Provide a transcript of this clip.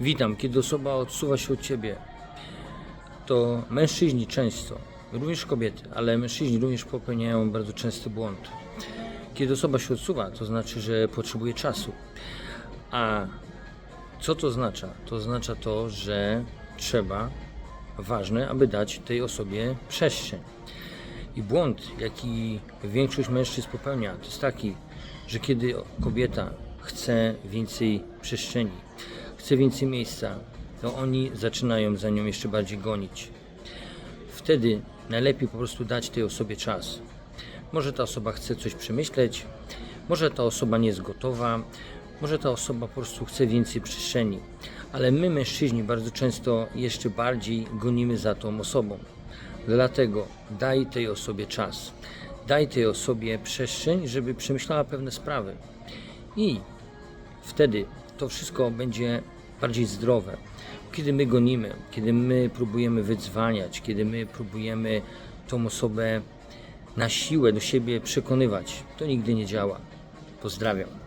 Witam. Kiedy osoba odsuwa się od ciebie, to mężczyźni często, również kobiety, ale mężczyźni również popełniają bardzo częsty błąd. Kiedy osoba się odsuwa, to znaczy, że potrzebuje czasu. A co to oznacza? To oznacza to, że trzeba, ważne, aby dać tej osobie przestrzeń. I błąd, jaki większość mężczyzn popełnia, to jest taki, że kiedy kobieta chce więcej przestrzeni, chce więcej miejsca, to oni zaczynają za nią jeszcze bardziej gonić. Wtedy najlepiej po prostu dać tej osobie czas. Może ta osoba chce coś przemyśleć, może ta osoba nie jest gotowa, może ta osoba po prostu chce więcej przestrzeni, ale my, mężczyźni, bardzo często jeszcze bardziej gonimy za tą osobą. Dlatego daj tej osobie czas, daj tej osobie przestrzeń, żeby przemyślała pewne sprawy. I wtedy to wszystko będzie bardziej zdrowe. Kiedy my gonimy, kiedy my próbujemy wydzwaniać, kiedy my próbujemy tą osobę na siłę do siebie przekonywać, to nigdy nie działa. Pozdrawiam.